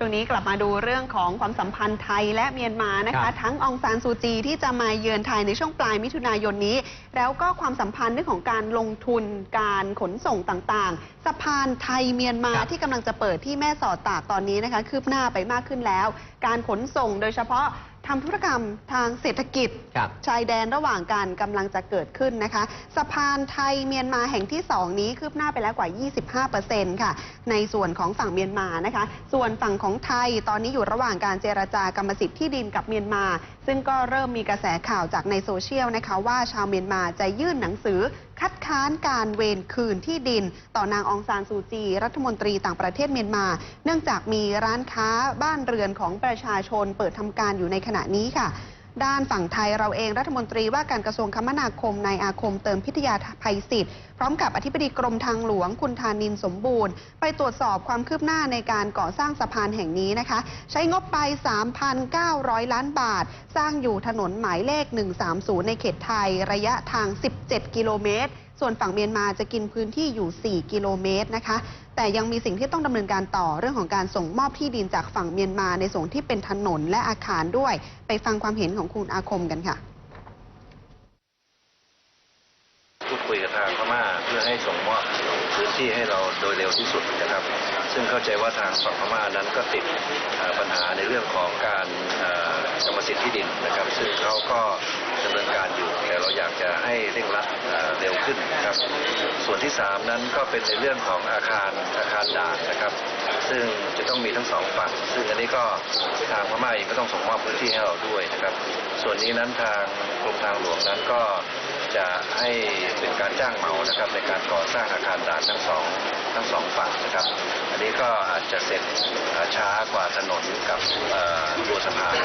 ช่วงนี้กลับมาดูเรื่องของความสัมพันธ์ไทยและเมียนมานะครัคะบทั้งองซานซูจีที่จะมาเยือนไทยในช่วงปลายมิถุนายนนี้ แล้วก็ความสัมพันธ์เรื่องของการลงทุนการขนส่งต่างๆ สะพานไทยเมียนมาครับที่กำลังจะเปิดที่แม่สอดตากตอนนี้นะคะคืบหน้าไปมากขึ้นแล้ว การขนส่งโดยเฉพาะ ทำธุรกรรมทางเศรษฐกิจ ครับชายแดนระหว่างกันกำลังจะเกิดขึ้นนะคะ สะพานไทยเมียนมาแห่งที่ 2 นี้คืบหน้าไปแล้วกว่า 25%ค่ะ ในส่วนของฝั่งเมียนมานะคะ ส่วนฝั่งของไทยตอนนี้อยู่ระหว่างการเจรจากรรมสิทธิ์ที่ดินกับเมียนมา ซึ่งก็เริ่มมีกระแสข่าวจากในโซเชียลนะคะว่าชาวเมียนมาจะยื่นหนังสือ คัดค้านการเวนคืนที่ดิน ต่อนางองซานซูจี รัฐมนตรีต่างประเทศเมียนมา เนื่องจากมีร้านค้าบ้านเรือนของประชาชนเปิดทำการอยู่ในขณะนี้ค่ะ ด้านฝั่งไทยเราเองรัฐมนตรีว่าการกระทรวงคมนาคมนายอาคมเติมพิทยาภัยศิษย์พร้อมกับอธิบดีกรมทางหลวงคุณธานินสมบูรณ์ ไปตรวจสอบความคืบหน้าในการก่อสร้างสะพานแห่งนี้นะคะ ใช้งบไป 3,900 ล้านบาท สร้างอยู่ถนนหมายเลข 130 ในเขตไทย ระยะทาง 17 กิโลเมตร ส่วนฝั่งเมียนมาจะกินพื้นที่อยู่ 4 กิโลเมตรนะคะแต่ยังมีสิ่งที่ต้องดำเนินการต่อเรื่องของการส่งมอบที่ดินจากฝั่งเมียนมาในส่วนที่เป็นถนนและอาคารด้วย ไปฟังความเห็นของคุณอาคมกันค่ะพูดคุยกับทางพม่าเพื่อให้ส่งมอบพื้นที่ให้เราโดยเร็วที่สุดนะครับ ซึ่งเข้าใจว่าทางฝั่งพม่านั้นก็ติดปัญหาในเรื่องของการกรรมสิทธิ์ที่ดินนะครับ ซึ่งเขาก็ดำเนินการอยู่ แต่เราอยากจะให้เร่งรัดเอ่อเร็วขึ้นนะครับ สามนั้นก็เป็นในเรื่องของอาคารอาคารด่านนะครับ ซึ่งจะต้องมีทั้งสองฝั่ง ซึ่งอันนี้ก็ทางพม่าเองก็ต้องส่งมอบพื้นที่ให้เราด้วยนะครับ ส่วนนี้นั้นทางกรมทางหลวงนั้นก็จะให้เป็นการจ้างเหมานะครับในการก่อสร้างอาคารด่านทั้งสองทั้งสองฝั่งนะครับ อันนี้ก็อาจจะเสร็จช้ากว่าถนนกับเอ่อตัวสะพาน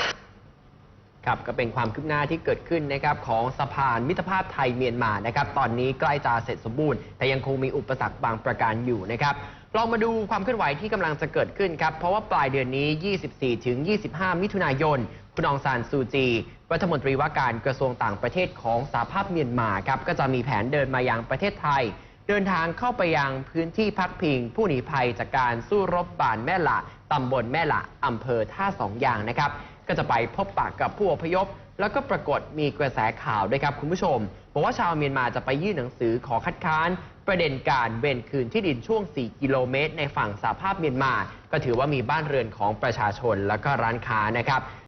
ครับก็เป็นความคืบหน้าที่เกิดขึ้นนะครับของสะพานมิตรภาพไทยเมียนมานะครับตอนนี้ใกล้จะเสร็จสมบูรณ์ แต่ยังคงมีอุปสรรคบางประการอยู่นะครับลองมาดูความเคลื่อนไหวที่กำลังจะเกิดขึ้นครับ เพราะว่าปลายเดือนนี้ 24 ถึง 25 มิถุนายน คุณองซานซูจี รัฐมนตรีว่าการกระทรวงต่างประเทศของสหภาพเมียนมาครับ ก็จะมีแผนเดินมายังประเทศไทย เดินทางเข้าไปยังพื้นที่พักพิง ผู้หนีภัยจากการสู้รบบานแม่ละ ตำบลแม่ละอำเภอท่าสองยางนะครับ ก็จะไปพบปะกกับผู้อพยพ แล้วก็ปรากฏมีกระแสข่าวด้วยครับคุณผู้ชมบอกว่าชาวเมียนมาจะไปยื่นหนังสือขอคัดค้าน ประเด็นการเวนคืนที่ดินช่วง 4 กิโลเมตร ในฝั่งสหภาพเมียนมา ก็ถือว่ามีบ้านเรือนของประชาชนแล้วก็ร้านค้านะครับ